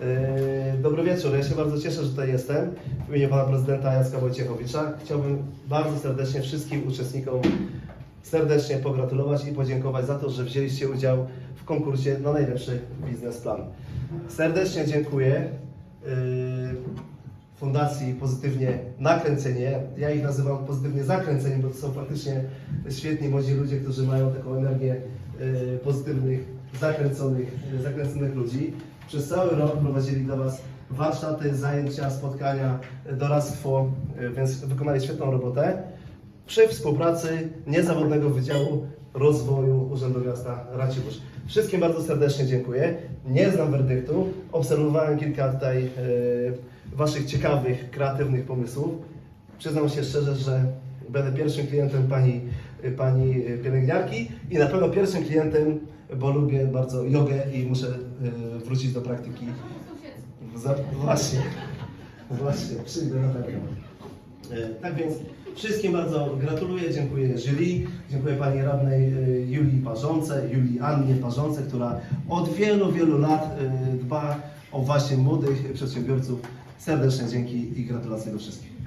Yy, Dobry wieczór, ja się bardzo cieszę, że tutaj jestem. W imieniu pana prezydenta Jacka Wojciechowicza chciałbym bardzo serdecznie wszystkim uczestnikom serdecznie pogratulować i podziękować za to, że wzięliście udział w konkursie na najlepszy biznesplan. Serdecznie dziękuję yy, Fundacji Pozytywnie Nakręcenie. Ja ich nazywam pozytywnie zakręcenie, bo to są faktycznie świetni młodzi ludzie, którzy mają taką energię yy, pozytywnych, zakręconych, zakręconych ludzi. Przez cały rok prowadzili dla Was warsztaty, zajęcia, spotkania, doradztwo, więc wykonali świetną robotę przy współpracy niezawodnego Wydziału Rozwoju Urzędu Miasta Racibórz. Wszystkim bardzo serdecznie dziękuję. Nie znam werdyktu. Obserwowałem kilka tutaj e, Waszych ciekawych, kreatywnych pomysłów. Przyznam się szczerze, że będę pierwszym klientem Pani, pani pielęgniarki i na pewno pierwszym klientem, bo lubię bardzo jogę i muszę e, wrócić do praktyki. Za, właśnie, właśnie, przyjdę na pewno. E, Tak więc wszystkim bardzo gratuluję, dziękuję jury, dziękuję Pani Radnej e, Julii Parzące, Julii Annie Parzące, która od wielu, wielu lat dba o właśnie młodych przedsiębiorców. Serdeczne dzięki i gratulacje do wszystkich.